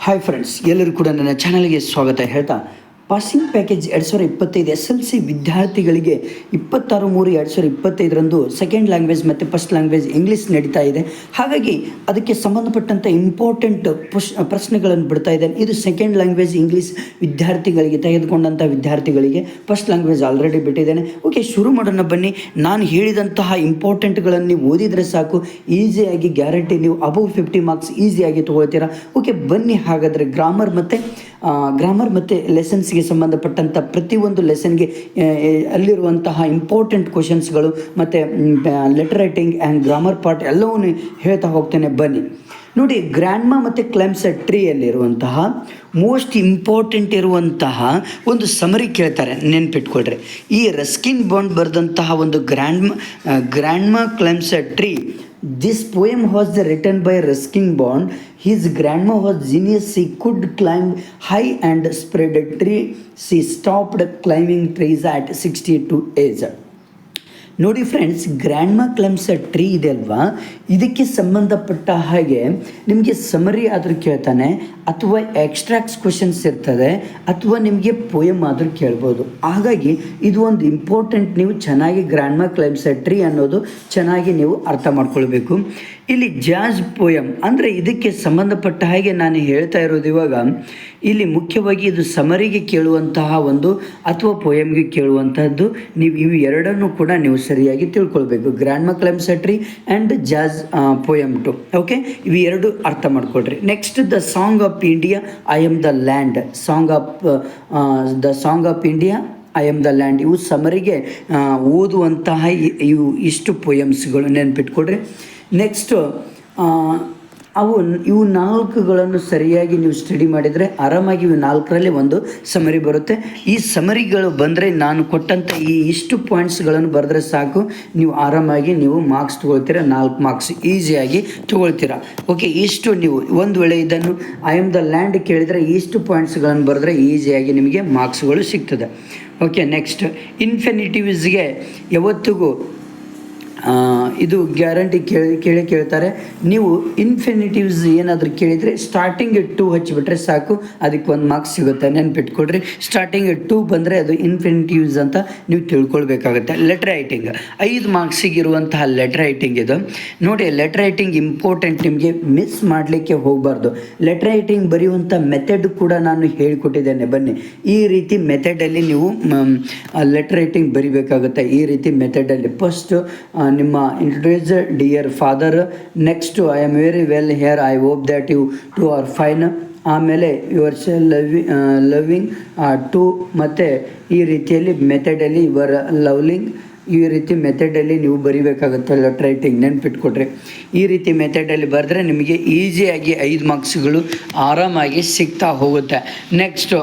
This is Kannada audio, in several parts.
ಹಾಯ್ ಫ್ರೆಂಡ್ಸ್ ಎಲ್ಲರೂ ಕೂಡ ನನ್ನ ಚಾನಲ್ಗೆ ಸ್ವಾಗತ ಹೇಳ್ತಾ ಪಾಸಿಂಗ್ ಪ್ಯಾಕೇಜ್ ಎರಡು ಸಾವಿರ ಇಪ್ಪತ್ತೈದು ಎಸ್ ಎಲ್ ಸಿ ವಿದ್ಯಾರ್ಥಿಗಳಿಗೆ ಇಪ್ಪತ್ತಾರು ಮೂರು ಎರಡು ಸಾವಿರ ಇಪ್ಪತ್ತೈದರಂದು ಸೆಕೆಂಡ್ ಲ್ಯಾಂಗ್ವೇಜ್ ಮತ್ತು ಫಸ್ಟ್ ಲ್ಯಾಂಗ್ವೇಜ್ ಇಂಗ್ಲೀಷ್ ನಡೀತಾ ಇದೆ. ಹಾಗಾಗಿ ಅದಕ್ಕೆ ಸಂಬಂಧಪಟ್ಟಂಥ ಇಂಪಾರ್ಟೆಂಟ್ ಪುಷ್ ಪ್ರಶ್ನೆಗಳನ್ನು ಬಿಡ್ತಾ ಇದ್ದೇನೆ. ಇದು ಸೆಕೆಂಡ್ ಲ್ಯಾಂಗ್ವೇಜ್ ಇಂಗ್ಲೀಷ್ ವಿದ್ಯಾರ್ಥಿಗಳಿಗೆ ತೆಗೆದುಕೊಂಡಂಥ ವಿದ್ಯಾರ್ಥಿಗಳಿಗೆ ಫಸ್ಟ್ ಲ್ಯಾಂಗ್ವೇಜ್ ಆಲ್ರೆಡಿ ಬಿಟ್ಟಿದ್ದೇನೆ. ಓಕೆ ಶುರು ಮಾಡೋಣ ಬನ್ನಿ. ನಾನು ಹೇಳಿದಂತಹ ಇಂಪಾರ್ಟೆಂಟ್ಗಳನ್ನು ನೀವು ಓದಿದರೆ ಸಾಕು. ಈಸಿಯಾಗಿ ಗ್ಯಾರಂಟಿ ನೀವು ಅಬೌವ್ ಫಿಫ್ಟಿ ಮಾರ್ಕ್ಸ್ ಈಸಿಯಾಗಿ ತೊಗೊಳ್ತೀರಾ? ಓಕೆ ಬನ್ನಿ ಹಾಗಾದರೆ ಗ್ರಾಮರ್ ಮತ್ತು ಗ್ರಾಮರ್ ಮತ್ತು ಲೆಸನ್ಸ್ಗೆ ಸಂಬಂಧಪಟ್ಟಂಥ ಪ್ರತಿಯೊಂದು ಲೆಸನ್ಗೆ ಅಲ್ಲಿರುವಂತಹ ಇಂಪಾರ್ಟೆಂಟ್ ಕ್ವಶನ್ಸ್ಗಳು ಮತ್ತು letter writing and grammar part ಎಲ್ಲವನ್ನೂ ಹೇಳ್ತಾ ಹೋಗ್ತೇನೆ. ಬನ್ನಿ. ನೋಡಿ ಗ್ರ್ಯಾಂಡ್ಮಾ ಮತ್ತು ಕ್ಲೈಮ್ಸ್ ಟ್ರೀಯಲ್ಲಿರುವಂತಹ ಮೋಸ್ಟ್ ಇಂಪಾರ್ಟೆಂಟ್ ಇರುವಂತಹ ಒಂದು ಸಮರಿ ಕೇಳ್ತಾರೆ. ನೆನ್ಪಿಟ್ಕೊಳ್ರಿ. ಈ ರಸ್ಕಿನ್ ಬಾಂಡ್ ಬರೆದಂತಹ ಒಂದು grandma grandma climbs tree this poem was written by Ruskin Bond. His grandma was genius. She could climb high and spread a tree. She stopped climbing trees at 62 age. ನೋಡಿ ಫ್ರೆಂಡ್ಸ್ ಗ್ರ್ಯಾಂಡ್ಮಾ ಕ್ಲಮ್ಸ್ ಟ್ರೀ ಇದೆ ಅಲ್ವಾ? ಇದಕ್ಕೆ ಸಂಬಂಧಪಟ್ಟ ಹಾಗೆ ನಿಮಗೆ ಸಮರಿ ಆದರೂ ಕೇಳ್ತಾನೆ, ಅಥವಾ ಎಕ್ಸ್ಟ್ರಾಕ್ಟ್ಸ್ ಕ್ವಶನ್ಸ್ ಇರ್ತದೆ, ಅಥವಾ ನಿಮಗೆ ಪೋಯಮ್ ಆದರೂ ಕೇಳ್ಬೋದು. ಹಾಗಾಗಿ ಇದು ಒಂದು ಇಂಪಾರ್ಟೆಂಟ್ ನೀವು ಚೆನ್ನಾಗಿ ಗ್ರ್ಯಾಂಡ್ಮಾ ಕ್ಲಮ್ಸ್ ಟ್ರೀ ಅನ್ನೋದು ಚೆನ್ನಾಗಿ ನೀವು ಅರ್ಥ ಮಾಡ್ಕೊಳ್ಬೇಕು. ಇಲ್ಲಿ ಜಾಜ್ ಪೋಯಮ್ ಅಂದರೆ ಇದಕ್ಕೆ ಸಂಬಂಧಪಟ್ಟ ಹಾಗೆ ನಾನು ಹೇಳ್ತಾ ಇರೋದು ಇವಾಗ ಇಲ್ಲಿ ಮುಖ್ಯವಾಗಿ ಇದು ಸಮರಿಗೆ ಕೇಳುವಂತಹ ಒಂದು ಅಥವಾ ಪೋಯಮ್ಗೆ ಕೇಳುವಂತಹದ್ದು. ನೀವು ಇವು ಎರಡನ್ನು ಕೂಡ ನೀವು ಸರಿಯಾಗಿ ತಿಳ್ಕೊಳ್ಬೇಕು. Grand ma climbs tree and jazz poem two okay ಇವು ಎರಡು ಅರ್ಥ ಮಾಡ್ಕೊಳ್ರಿ. Next the song of India I am the land song of the song of India I am the land ಇವು ಸಮರಿಗೆ ಓದುವಂತಹ ಇವು ಇಷ್ಟು ಪೊಯಮ್ಸ್ಗಳು ನೆನ್ಪಿಟ್ಕೊಡ್ರಿ ನೆಕ್ಸ್ಟು ಅವು ಇವು ನಾಲ್ಕುಗಳನ್ನು ಸರಿಯಾಗಿ ನೀವು ಸ್ಟಡಿ ಮಾಡಿದರೆ ಆರಾಮಾಗಿ ಇವು ನಾಲ್ಕರಲ್ಲಿ ಒಂದು ಸಮರಿ ಬರುತ್ತೆ. ಈ ಸಮರಿಗಳು ಬಂದರೆ ನಾನು ಕೊಟ್ಟಂಥ ಈ ಇಷ್ಟು ಪಾಯಿಂಟ್ಸ್ಗಳನ್ನು ಬರೆದ್ರೆ ಸಾಕು. ನೀವು ಆರಾಮಾಗಿ ನೀವು ಮಾರ್ಕ್ಸ್ ತೊಗೊಳ್ತೀರಾ, ನಾಲ್ಕು ಮಾರ್ಕ್ಸ್ ಈಸಿಯಾಗಿ ತೊಗೊಳ್ತೀರಾ. ಓಕೆ ಇಷ್ಟು ನೀವು ಒಂದು ವೇಳೆ ಇದನ್ನು ಐ ಆಮ್ ದ ಲ್ಯಾಂಡ್ ಕೇಳಿದರೆ ಇಷ್ಟು ಪಾಯಿಂಟ್ಸ್ಗಳನ್ನು ಬರೆದ್ರೆ ಈಸಿಯಾಗಿ ನಿಮಗೆ ಮಾರ್ಕ್ಸ್ಗಳು ಸಿಗ್ತದೆ. ಓಕೆ ನೆಕ್ಸ್ಟ್ ಇನ್ಫಿನಿಟಿವ್ಸ್ಗೆ ಯಾವತ್ತಿಗೂ ಇದು ಗ್ಯಾರಂಟಿ ಕೇಳಿ ಕೇಳಿ ಕೇಳ್ತಾರೆ. ನೀವು ಇನ್ಫಿನಿಟಿವ್ಸ್ ಏನಾದರೂ ಕೇಳಿದರೆ ಸ್ಟಾರ್ಟಿಂಗ್ ಟೂ ಹಚ್ಚಿಬಿಟ್ರೆ ಸಾಕು. ಅದಕ್ಕೆ ಒಂದು ಮಾರ್ಕ್ಸ್ ಸಿಗುತ್ತೆ. ನೆನ್ಪಿಟ್ಕೊಡ್ರಿ ಸ್ಟಾರ್ಟಿಂಗ್ ಟೂ ಬಂದರೆ ಅದು ಇನ್ಫಿನಿಟಿವ್ಸ್ ಅಂತ ನೀವು ತಿಳ್ಕೊಳ್ಬೇಕಾಗುತ್ತೆ. ಲೆಟರ್ ರೈಟಿಂಗ್ ಐದು ಮಾರ್ಕ್ಸಿಗೆ ಇರುವಂತಹ ಲೆಟರ್ ರೈಟಿಂಗ್ ಇದು. ನೋಡಿ ಲೆಟರ್ ರೈಟಿಂಗ್ ಇಂಪಾರ್ಟೆಂಟ್ ನಿಮಗೆ ಮಿಸ್ ಮಾಡಲಿಕ್ಕೆ ಹೋಗಬಾರ್ದು. ಲೆಟರ್ ರೈಟಿಂಗ್ ಬರೆಯುವಂಥ ಮೆಥಡ್ ಕೂಡ ನಾನು ಹೇಳಿಕೊಟ್ಟಿದ್ದೇನೆ. ಬನ್ನಿ. ಈ ರೀತಿ ಮೆಥಡಲ್ಲಿ ನೀವು ಲೆಟರ್ ರೈಟಿಂಗ್ ಬರಿಬೇಕಾಗುತ್ತೆ. ಈ ರೀತಿ ಮೆಥಡಲ್ಲಿ ಫಸ್ಟು ನಿಮ್ಮ introduce dear father next I am very well here I hope that you too are fine ಆಮೇಲೆ ಯುವರ್ ಸೆ ಲವಿ ಲವಿಂಗ್ ಟು ಮತ್ತು ಈ ರೀತಿಯಲ್ಲಿ ಮೆಥಡಲ್ಲಿ ಯುವರ್ ಲವ್ಲಿಂಗ್ ಈ ರೀತಿ ಮೆಥಡಲ್ಲಿ ನೀವು ಬರಿಬೇಕಾಗುತ್ತೆ ಲೆಟ್ರ್ ರೈಟಿಂಗ್ ನೆನ್ಪಿಟ್ಕೊಟ್ರೆ. ಈ ರೀತಿ ಮೆಥಡಲ್ಲಿ ಬರೆದ್ರೆ ನಿಮಗೆ ಈಸಿಯಾಗಿ ಐದು ಮಾರ್ಕ್ಸ್ಗಳು ಆರಾಮಾಗಿ ಸಿಗ್ತಾ ಹೋಗುತ್ತೆ. ನೆಕ್ಸ್ಟು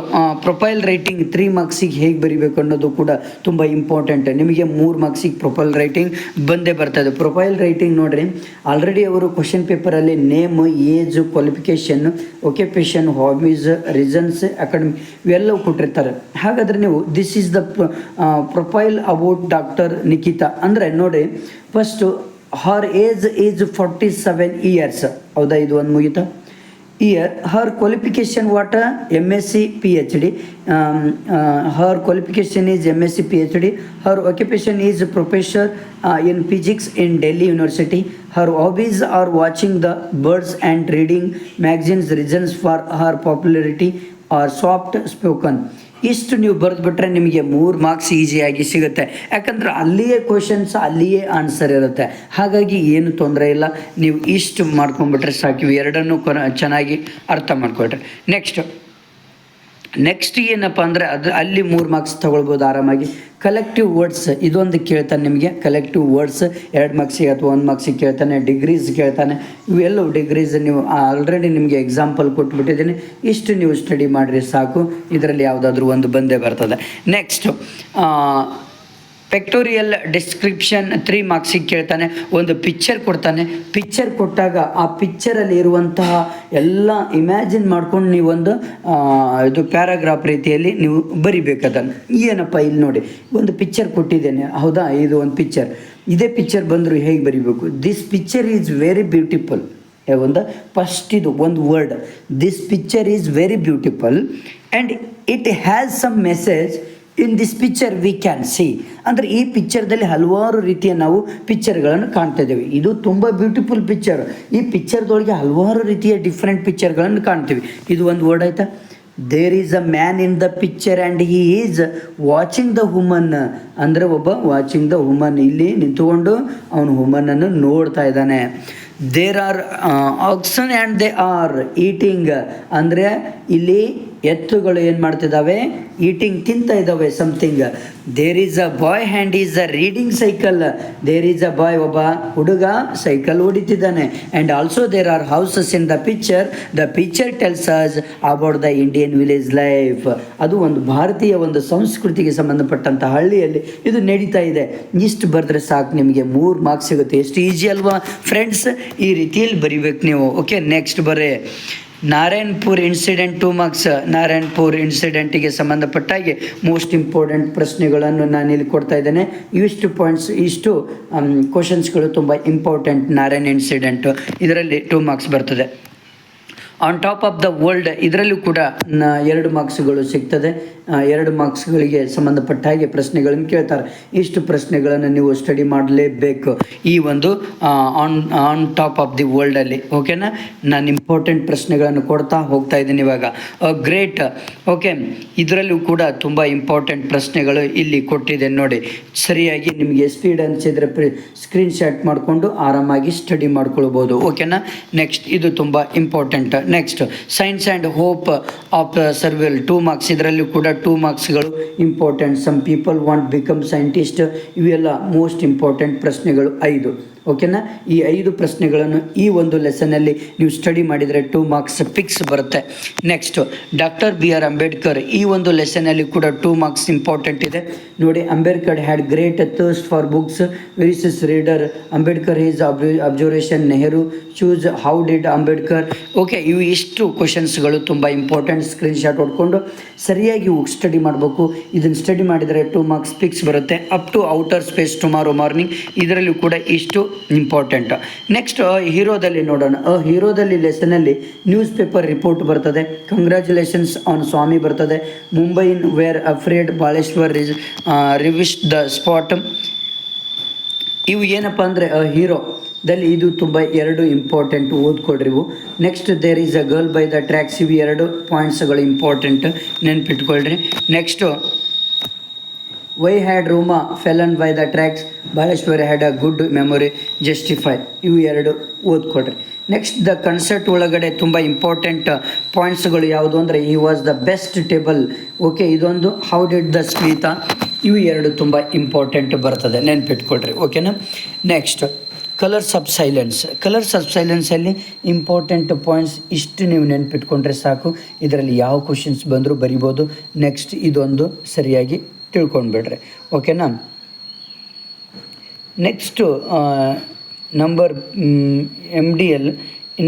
ಪ್ರೊಫೈಲ್ ರೈಟಿಂಗ್ ತ್ರೀ ಮಾರ್ಕ್ಸಿಗೆ ಹೇಗೆ ಬರಿಬೇಕು ಅನ್ನೋದು ಕೂಡ ತುಂಬ ಇಂಪಾರ್ಟೆಂಟ್ ನಿಮಗೆ ಮೂರು ಮಾರ್ಕ್ಸಿಗೆ ಪ್ರೊಫೈಲ್ ರೈಟಿಂಗ್ ಬಂದೇ ಬರ್ತದೆ ಪ್ರೊಫೈಲ್ ರೈಟಿಂಗ್ ನೋಡಿರಿ ಆಲ್ರೆಡಿ ಅವರು ಕ್ವಶನ್ ಪೇಪರಲ್ಲಿ name age qualification occupation hobbies reasons academy ಇವೆಲ್ಲವೂ ಕೊಟ್ಟಿರ್ತಾರೆ. ಹಾಗಾದರೆ ನೀವು this is the profile about doctor Nikhita. ಅಂದರೆ ನೋಡಿ first her age is forty seven years ಹೌದಾ ಇದು ಒಂದು ಮುಗಿತಾ? Year her qualification what M S C P H D her qualification is M S C P H D her occupation is professor in physics in Delhi university her hobbies are watching the birds and reading magazines reasons for her popularity are soft spoken ಇಷ್ಟು ನೀವು ಬರೆದ್ಬಿಟ್ರೆ ನಿಮಗೆ ಮೂರು ಮಾರ್ಕ್ಸ್ ಈಸಿಯಾಗಿ ಸಿಗುತ್ತೆ. ಯಾಕಂದ್ರೆ ಅಲ್ಲಿಯೇ ಕ್ವಶನ್ಸ್ ಅಲ್ಲಿಯೇ ಆನ್ಸರ್ ಇರುತ್ತೆ. ಹಾಗಾಗಿ ಏನು ತೊಂದರೆ ಇಲ್ಲ. ನೀವು ಇಷ್ಟು ಮಾಡ್ಕೊಂಡ್ಬಿಟ್ರೆ ಸಾಕು. ಇವು ಎರಡನ್ನೂ ಕೊನ ಚೆನ್ನಾಗಿ ಅರ್ಥ ಮಾಡ್ಕೊಟ್ರೆ ನೆಕ್ಸ್ಟ್ ನೆಕ್ಸ್ಟ್ ಏನಪ್ಪ ಅಂದರೆ ಅದು ಅಲ್ಲಿ ಮೂರು ಮಾರ್ಕ್ಸ್ ತೊಗೊಳ್ಬೋದು ಆರಾಮಾಗಿ. ಕಲೆಕ್ಟಿವ್ ವರ್ಡ್ಸ್ ಇದೊಂದು ಕೇಳ್ತಾನೆ ನಿಮಗೆ. ಕಲೆಕ್ಟಿವ್ ವರ್ಡ್ಸ್ ಎರಡು ಮಾರ್ಕ್ಸಿಗೆ ಅಥವಾ ಒಂದು ಮಾರ್ಕ್ಸಿಗೆ ಕೇಳ್ತಾನೆ ಡಿಗ್ರೀಸ್ ಕೇಳ್ತಾನೆ. ಇವೆಲ್ಲವು ಡಿಗ್ರೀಸ್ ನೀವು ಆಲ್ರೆಡಿ ನಿಮಗೆ ಎಕ್ಸಾಂಪಲ್ ಕೊಟ್ಬಿಟ್ಟಿದ್ದೀನಿ. ಇಷ್ಟು ನೀವು ಸ್ಟಡಿ ಮಾಡಿರಿ ಸಾಕು. ಇದರಲ್ಲಿ ಯಾವುದಾದ್ರೂ ಒಂದು ಬಂದೇ ಬರ್ತದೆ. ನೆಕ್ಸ್ಟ್ ಪೆಕ್ಟೋರಿಯಲ್ ಡಿಸ್ಕ್ರಿಪ್ಷನ್ ತ್ರೀ ಮಾರ್ಕ್ಸಿಗೆ ಕೇಳ್ತಾನೆ, ಒಂದು ಪಿಕ್ಚರ್ ಕೊಡ್ತಾನೆ. ಪಿಕ್ಚರ್ ಕೊಟ್ಟಾಗ ಆ ಪಿಕ್ಚರಲ್ಲಿ ಇರುವಂತಹ ಎಲ್ಲ ಇಮ್ಯಾಜಿನ್ ಮಾಡ್ಕೊಂಡು ನೀವೊಂದು ಇದು ಪ್ಯಾರಾಗ್ರಾಫ್ ರೀತಿಯಲ್ಲಿ ನೀವು ಬರಿಬೇಕದನ್ನು ಏನಪ್ಪ ಇಲ್ಲಿ ನೋಡಿ, ಒಂದು ಪಿಕ್ಚರ್ ಕೊಟ್ಟಿದ್ದೇನೆ. ಹೌದಾ? ಇದು ಒಂದು ಪಿಕ್ಚರ್ ಇದೇ ಪಿಕ್ಚರ್ ಬಂದರೂ ಹೇಗೆ ಬರಿಬೇಕು? This picture is very beautiful ಒಂದು ಫಸ್ಟ್ ಇದು, ಒಂದು word this picture is very beautiful and it has some message in this picture we can see ಅಂದರೆ ಈ ಪಿಕ್ಚರ್ದಲ್ಲಿ ಹಲವಾರು ರೀತಿಯ ನಾವು ಪಿಕ್ಚರ್ಗಳನ್ನು ಕಾಣ್ತಾ ಇದ್ದೇವೆ. ಇದು ತುಂಬ ಬ್ಯೂಟಿಫುಲ್ ಪಿಕ್ಚರ್ ಈ ಪಿಕ್ಚರ್ದೊಳಗೆ ಹಲವಾರು ರೀತಿಯ ಡಿಫ್ರೆಂಟ್ ಪಿಕ್ಚರ್ಗಳನ್ನು ಕಾಣ್ತೀವಿ. ಇದು ಒಂದು ವರ್ಡ್ ಆಯ್ತಾ? There is a man in the picture and he is watching the woman ಅಂದರೆ ಒಬ್ಬ ವಾಚಿಂಗ್ ದ ವುಮನ್ ಇಲ್ಲಿ ನಿಂತುಕೊಂಡು ಅವನು ವುಮನನ್ನು ನೋಡ್ತಾ ಇದ್ದಾನೆ. There are oxen and they are eating ಅಂದರೆ ಇಲ್ಲಿ ಎತ್ತುಗಳು ಏನು ಮಾಡ್ತಿದ್ದಾವೆ ಈಟಿಂಗ್ ತಿಂತ ಇದ್ದಾವೆ something there is a boy and is a reading cycle there is a boy ಒಬ್ಬ ಹುಡುಗ cycle ಓಡಿತಿದ್ದಾನೆ. And also there are houses in the picture the picture tells us about the Indian village life ಅದು ಒಂದು ಭಾರತೀಯ ಒಂದು ಸಂಸ್ಕೃತಿಗೆ ಸಂಬಂಧಪಟ್ಟಂಥ ಹಳ್ಳಿಯಲ್ಲಿ ಇದು ನಡೀತಾ ಇದೆ. ಇಷ್ಟು ಬರೆದ್ರೆ ಸಾಕು, ನಿಮಗೆ ಮೂರು ಮಾರ್ಕ್ಸ್ ಸಿಗುತ್ತೆ. ಎಷ್ಟು ಈಜಿ ಅಲ್ವಾ? ಫ್ರೆಂಡ್ಸ್ ಈ ರೀತಿಯಲ್ಲಿ ಬರಿಬೇಕು ನೀವು. ಓಕೆ ನೆಕ್ಸ್ಟ್ ಬರೇ. Narayanpur incident two marks Narayanpur ಇನ್ಸಿಡೆಂಟಿಗೆ ಸಂಬಂಧಪಟ್ಟ ಹಾಗೆ ಮೋಸ್ಟ್ ಇಂಪಾರ್ಟೆಂಟ್ ಪ್ರಶ್ನೆಗಳನ್ನು ನಾನು ಇಲ್ಲಿ ಕೊಡ್ತಾ ಇದ್ದೇನೆ. ಇವಿಷ್ಟು ಪಾಯಿಂಟ್ಸ್ ಇಷ್ಟು ಕ್ವಶನ್ಸ್ಗಳು ತುಂಬ ಇಂಪಾರ್ಟೆಂಟ್ ನಾರಾಯಣ್ ಇನ್ಸಿಡೆಂಟು ಇದರಲ್ಲಿ ಟೂ ಮಾರ್ಕ್ಸ್ ಬರ್ತದೆ. On top of the world ಇದರಲ್ಲೂ ಕೂಡ ಎರಡು ಮಾರ್ಕ್ಸ್ಗಳು ಸಿಗ್ತದೆ. ಎರಡು ಮಾರ್ಕ್ಸ್ಗಳಿಗೆ ಸಂಬಂಧಪಟ್ಟ ಹಾಗೆ ಪ್ರಶ್ನೆಗಳನ್ನು ಕೇಳ್ತಾರೆ. ಇಷ್ಟು ಪ್ರಶ್ನೆಗಳನ್ನು ನೀವು ಸ್ಟಡಿ ಮಾಡಲೇಬೇಕು. ಈ ಒಂದು on on top of the ವರ್ಲ್ಡಲ್ಲಿ ಓಕೆನಾ ನಾನು ಇಂಪಾರ್ಟೆಂಟ್ ಪ್ರಶ್ನೆಗಳನ್ನು ಕೊಡ್ತಾ ಹೋಗ್ತಾ ಇದ್ದೀನಿ ಇವಾಗ. ಗ್ರೇಟ್ ಓಕೆ ಇದರಲ್ಲೂ ಕೂಡ ತುಂಬ ಇಂಪಾರ್ಟೆಂಟ್ ಪ್ರಶ್ನೆಗಳು ಇಲ್ಲಿ ಕೊಟ್ಟಿದೆ ನೋಡಿ. ಸರಿಯಾಗಿ ನಿಮಗೆ ಸ್ಪೀಡ್ ಅನಿಸಿದರೆ ಪ್ರಿ ಸ್ಕ್ರೀನ್ ಶಾಟ್ ಮಾಡಿಕೊಂಡು ಆರಾಮಾಗಿ ಸ್ಟಡಿ ಮಾಡ್ಕೊಳ್ಬೋದು ಓಕೆನಾ ನೆಕ್ಸ್ಟ್ ಇದು ತುಂಬ important next science and hope of survival two marks ಇದರಲ್ಲೂ ಕೂಡ two ಮಾರ್ಕ್ಸ್ಗಳು important some people want become scientist ಇವೆಲ್ಲ ಮೋಸ್ಟ್ ಇಂಪಾರ್ಟೆಂಟ್ ಪ್ರಶ್ನೆಗಳು. ಐದು. ಓಕೆನಾ? ಈ ಐದು ಪ್ರಶ್ನೆಗಳನ್ನು ಈ ಒಂದು ಲೆಸನಲ್ಲಿ ನೀವು ಸ್ಟಡಿ ಮಾಡಿದರೆ ಟೂ ಮಾರ್ಕ್ಸ್ ಫಿಕ್ಸ್ ಬರುತ್ತೆ. Next doctor B R Ambedkar ಈ ಒಂದು ಲೆಸನಲ್ಲಿ ಕೂಡ ಟೂ ಮಾರ್ಕ್ಸ್ ಇಂಪಾರ್ಟೆಂಟ್ ಇದೆ. ನೋಡಿ, Ambedkar had great thirst for books voracious reader Ambedkar is observation Nehru choose how did Ambedkar? Okay ಇವು ಇಷ್ಟು ಕ್ವಶನ್ಸ್ಗಳು ತುಂಬ ಇಂಪಾರ್ಟೆಂಟ್ ಸ್ಕ್ರೀನ್ಶಾಟ್ ಹೊಡ್ಕೊಂಡು ಸರಿಯಾಗಿ ಸ್ಟಡಿ ಮಾಡಬೇಕು. ಇದನ್ನು ಸ್ಟಡಿ ಮಾಡಿದರೆ ಟೂ ಮಾರ್ಕ್ಸ್ ಫಿಕ್ಸ್ ಬರುತ್ತೆ. Up to outer space tomorrow morning ಇದರಲ್ಲೂ ಕೂಡ ಇಷ್ಟು ಇಂಪಾರ್ಟೆಂಟ್ ನೆಕ್ಸ್ಟ್ ಹೀರೋದಲ್ಲಿ ನೋಡೋಣ. ಹೀರೋದಲ್ಲಿ ಲೆಸನಲ್ಲಿ ನ್ಯೂಸ್ ಪೇಪರ್ ರಿಪೋರ್ಟ್ ಬರ್ತದೆ. ಕಂಗ್ರ್ಯಾಚುಲೇಷನ್ಸ್ ಆನ್ ಸ್ವಾಮಿ ಬರ್ತದೆ. ಮುಂಬೈ ವೇರ್ ಅಫ್ರೇಡ್ ಬಾಳೇಶ್ವರ್ ರಿಸ್ ರಿವಿಶ್ ದ ಸ್ಪಾಟ್ ಇವು ಏನಪ್ಪ ಅಂದರೆ ಹೀರೋ ದಲ್ಲಿ ಇದು ತುಂಬ ಎರಡು ಇಂಪಾರ್ಟೆಂಟ್ ಓದ್ಕೊಡ್ರಿ ಇವು. Next there is a girl by the tracks ಇವು ಎರಡು ಪಾಯಿಂಟ್ಸ್ಗಳು important ನೆನ್ಪಿಟ್ಕೊಳ್ರಿ. Next why had Ruma fallen by the tracks Baleshwari had a good memory justify ಇವು ಎರಡು ಓದ್ಕೊಡ್ರಿ ನೆಕ್ಸ್ಟ್ ದ ಕನ್ಸರ್ಟ್ ಒಳಗಡೆ ತುಂಬ ಇಂಪಾರ್ಟೆಂಟ್ ಪಾಯಿಂಟ್ಸ್ಗಳು ಯಾವುದು ಅಂದರೆ ಈ was the best table okay ಇದೊಂದು ಹೌ ಡಿಡ್ ದ ಸ್ಮಿತಾ ಇವು ಎರಡು ತುಂಬ ಇಂಪಾರ್ಟೆಂಟ್ ಬರ್ತದೆ. ನೆನ್ಪಿಟ್ಕೊಡ್ರಿ ಓಕೆನಾ next colours of silence colours of ಸೈಲೆನ್ಸಲ್ಲಿ important points ಇಷ್ಟು ನೀವು ನೆನ್ಪಿಟ್ಕೊಂಡ್ರೆ ಸಾಕು. ಇದರಲ್ಲಿ ಯಾವ ಕ್ವಶನ್ಸ್ ಬಂದರೂ ಬರಿಬೋದು. ನೆಕ್ಸ್ಟ್ ಇದೊಂದು ಸರಿಯಾಗಿ ತಿಳ್ಕೊಂಡ್ಬಿಡ್ರಿ. ಓಕೆನಾ? Next number M D L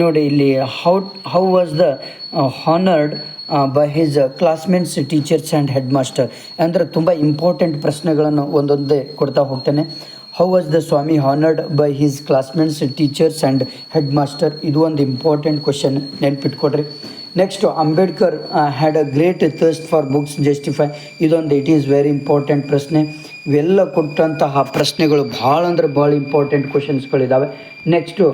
ನೋಡಿ ಇಲ್ಲಿ how how was the honoured by his classmates teachers and headmaster ಅಂದರೆ ತುಂಬ ಇಂಪಾರ್ಟೆಂಟ್ ಪ್ರಶ್ನೆಗಳನ್ನು ಒಂದೊಂದೇ ಕೊಡ್ತಾ ಹೋಗ್ತೇನೆ. How was the Swami honoured by his classmates teachers and headmaster ಇದು ಒಂದು important question ನೆನ್ಪಿಟ್ಕೊಡ್ರಿ. Next Ambedkar had a great thirst for books justify ಇದೊಂದು ಇಟ್ ಈಸ್ ವೆರಿ ಇಂಪಾರ್ಟೆಂಟ್ ಪ್ರಶ್ನೆ. ಇವೆಲ್ಲ ಕೊಟ್ಟಂತಹ ಪ್ರಶ್ನೆಗಳು ಭಾಳ ಅಂದರೆ ಭಾಳ ಇಂಪಾರ್ಟೆಂಟ್ ಕ್ವಶನ್ಸ್ಗಳಿದ್ದಾವೆ ನೆಕ್ಸ್ಟು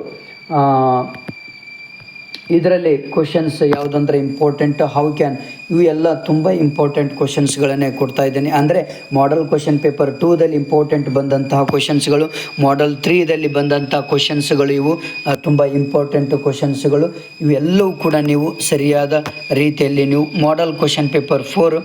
ಇದರಲ್ಲಿ ಕ್ವಶನ್ಸ್ ಯಾವುದಂದ್ರೆ ಇಂಪಾರ್ಟೆಂಟ್ ಹೌ ಕ್ಯಾನ್ ಇವು ಎಲ್ಲ ತುಂಬ ಇಂಪಾರ್ಟೆಂಟ್ ಕ್ವಶನ್ಸ್ಗಳನ್ನೇ ಕೊಡ್ತಾ ಇದ್ದೇನೆ. ಅಂದರೆ ಮಾಡಲ್ ಕ್ವಶನ್ ಪೇಪರ್ ಟೂದಲ್ಲಿ ಇಂಪಾರ್ಟೆಂಟ್ ಬಂದಂತಹ ಕ್ವಶನ್ಸ್ಗಳು ಮಾಡಲ್ ತ್ರೀದಲ್ಲಿ ಬಂದಂಥ ಕ್ವಶನ್ಸ್ಗಳು ಇವು ತುಂಬ ಇಂಪಾರ್ಟೆಂಟ್ ಕ್ವಶನ್ಸ್ಗಳು ಇವೆಲ್ಲವೂ ಕೂಡ ನೀವು ಸರಿಯಾದ ರೀತಿಯಲ್ಲಿ ನೀವು ಮಾಡಲ್ ಕ್ವಶನ್ ಪೇಪರ್ ಫೋರ್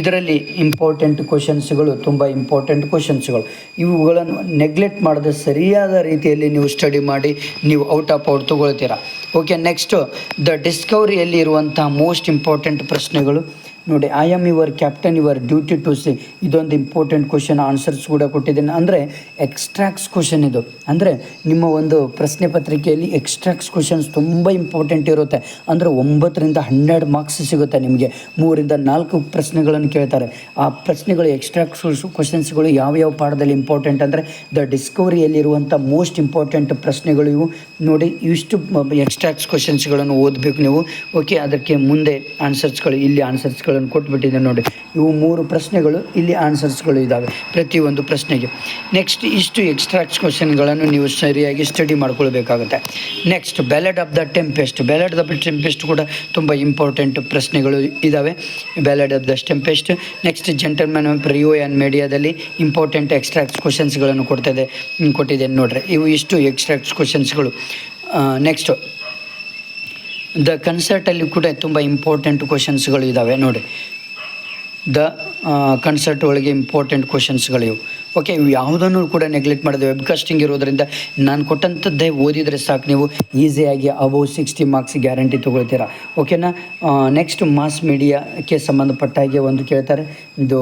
ಇದರಲ್ಲಿ ಇಂಪಾರ್ಟೆಂಟ್ ಕ್ವಶನ್ಸ್ಗಳು ತುಂಬ ಇಂಪಾರ್ಟೆಂಟ್ ಕ್ವಶನ್ಸ್ಗಳು ಇವುಗಳನ್ನು ನೆಗ್ಲೆಕ್ಟ್ ಮಾಡದೆ ಸರಿಯಾದ ರೀತಿಯಲ್ಲಿ ನೀವು ಸ್ಟಡಿ ಮಾಡಿ ನೀವು ಔಟ್ ಆಫ್ ಔಟ್ ತೊಗೊಳ್ತೀರಾ. ಓಕೆ ನೆಕ್ಸ್ಟು ದ ಡಿಸ್ಕವರಿಯಲ್ಲಿ ಇರುವಂತಹ ಮೋಸ್ಟ್ ಇಂಪಾರ್ಟೆಂಟ್ ಪ್ರಶ್ನೆಗಳು ನೋಡಿ I am your captain your duty to see ಇದೊಂದು ಇಂಪಾರ್ಟೆಂಟ್ ಕ್ವಶನ್ ಆನ್ಸರ್ಸ್ ಕೂಡ ಕೊಟ್ಟಿದ್ದೇನೆ. ಅಂದರೆ ಎಕ್ಸ್ಟ್ರಾಕ್ಸ್ ಕ್ವಶನ್ ಇದು. ಅಂದರೆ, ನಿಮ್ಮ ಒಂದು ಪ್ರಶ್ನೆ ಪತ್ರಿಕೆಯಲ್ಲಿ ಎಕ್ಸ್ಟ್ರಾಕ್ಸ್ ಕ್ವಶನ್ಸ್ ತುಂಬ ಇಂಪಾರ್ಟೆಂಟ್ ಇರುತ್ತೆ. ಅಂದರೆ, ಒಂಬತ್ತರಿಂದ ಹನ್ನೆರಡು ಮಾರ್ಕ್ಸ್ ಸಿಗುತ್ತೆ ನಿಮಗೆ. ಮೂರಿಂದ ನಾಲ್ಕು ಪ್ರಶ್ನೆಗಳನ್ನು ಕೇಳ್ತಾರೆ. ಆ ಪ್ರಶ್ನೆಗಳು ಎಕ್ಸ್ಟ್ರಾಕ್ಸ್ ಕ್ವಶನ್ಸ್ಗಳು ಯಾವ ಯಾವ ಪಾಠದಲ್ಲಿ ಇಂಪಾರ್ಟೆಂಟ್ ಅಂದರೆ ದ ಡಿಸ್ಕವರಿಯಲ್ಲಿರುವಂಥ ಮೋಸ್ಟ್ ಇಂಪಾರ್ಟೆಂಟ್ ಪ್ರಶ್ನೆಗಳು ಇವು. ನೋಡಿ ಇಷ್ಟು ಎಕ್ಸ್ಟ್ರಾಕ್ಟ್ಸ್ ಕ್ವಶನ್ಸ್ಗಳನ್ನು ಓದಬೇಕು ನೀವು. ಓಕೆ ಅದಕ್ಕೆ ಮುಂದೆ ಆನ್ಸರ್ಸ್ಗಳು ಇಲ್ಲಿ ಆನ್ಸರ್ಸ್ಗಳನ್ನು ಕೊಟ್ಬಿಟ್ಟಿದೆ ನೋಡಿ. ಇವು ಮೂರು ಪ್ರಶ್ನೆಗಳು, ಇಲ್ಲಿ ಆನ್ಸರ್ಸ್ಗಳು ಇದ್ದಾವೆ ಪ್ರತಿಯೊಂದು ಪ್ರಶ್ನೆಗೆ. ನೆಕ್ಸ್ಟ್ ಇಷ್ಟು ಎಕ್ಸ್ಟ್ರಾಕ್ಟ್ಸ್ ಕ್ವಶನ್ಗಳನ್ನು ನೀವು ಸರಿಯಾಗಿ study ಮಾಡ್ಕೊಳ್ಬೇಕಾಗುತ್ತೆ. Next ballad of the tempest ballad of the tempest ಕೂಡ ತುಂಬ ಇಂಪಾರ್ಟೆಂಟ್ ಪ್ರಶ್ನೆಗಳು ಇದ್ದಾವೆ ballad of the tempest next gentleman of Rio and ಮೀಡಿಯಾದಲ್ಲಿ ಇಂಪಾರ್ಟೆಂಟ್ ಎಕ್ಸ್ಟ್ರಾಕ್ಟ್ಸ್ ಕ್ವಶನ್ಸ್ಗಳನ್ನು ಕೊಡ್ತದೆ ಕೊಟ್ಟಿದೆ ನೋಡ್ರಿ. ಇವು ಇಷ್ಟು ಎಕ್ಸ್ಟ್ರಾಕ್ಟ್ಸ್ ಕ್ವಶನ್ಸ್ಗಳು ನೆಕ್ಸ್ಟ್ ದ ಕನ್ಸರ್ಟಲ್ಲಿ ಕೂಡ ತುಂಬ ಇಂಪಾರ್ಟೆಂಟ್ ಕ್ವಶನ್ಸ್ಗಳು ಇದ್ದಾವೆ ನೋಡಿ. ದ ಕನ್ಸರ್ಟ್ ಒಳಗೆ ಇಂಪಾರ್ಟೆಂಟ್ ಕ್ವಶನ್ಸ್ಗಳಿವು ಓಕೆ ಇವು ಯಾವುದನ್ನು ಕೂಡ ನೆಗ್ಲೆಕ್ಟ್ ಮಾಡಿದೆ ವೆಬ್ಕಾಸ್ಟಿಂಗ್ ಇರೋದ್ರಿಂದ ನಾನು ಕೊಟ್ಟಂಥದ್ದೇ ಓದಿದರೆ ಸಾಕು. ನೀವು ಈಸಿಯಾಗಿ ಅಬೌವ್ ಸಿಕ್ಸ್ಟಿ ಮಾರ್ಕ್ಸ್ ಗ್ಯಾರಂಟಿ ತೊಗೊಳ್ತೀರಾ. ಓಕೆನಾ ನೆಕ್ಸ್ಟ್ ಮಾಸ್ ಮೀಡಿಯಾಕ್ಕೆ ಸಂಬಂಧಪಟ್ಟ ಹಾಗೆ ಒಂದು ಕೇಳ್ತಾರೆ. ಇದು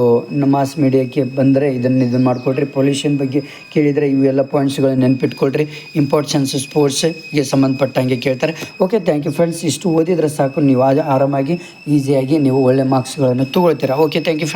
ಮಾಸ್ ಮೀಡಿಯಾಕ್ಕೆ ಬಂದರೆ ಇದನ್ನು ಇದನ್ನು ಮಾಡಿಕೊಡ್ರಿ. ಪೊಲ್ಯೂಷನ್ ಬಗ್ಗೆ ಕೇಳಿದರೆ ಇವೆಲ್ಲ ಪಾಯಿಂಟ್ಸ್ಗಳನ್ನ ನೆನ್ಪಿಟ್ಕೊಳ್ರಿ. ಇಂಪಾರ್ಟೆನ್ಸ್ ಸ್ಪೋರ್ಟ್ಸ್ಗೆ ಸಂಬಂಧಪಟ್ಟಂಗೆ ಕೇಳ್ತಾರೆ. ಓಕೆ ಥ್ಯಾಂಕ್ ಯು ಫ್ರೆಂಡ್ಸ್ ಇಷ್ಟು ಓದಿದರೆ ಸಾಕು. ನೀವು ಆರಾಮಾಗಿ ಈಸಿಯಾಗಿ ನೀವು ಒಳ್ಳೆ ಮಾರ್ಕ್ಸ್ಗಳನ್ನು ತೊಗೊಳ್ತೀರಾ. Okay thank you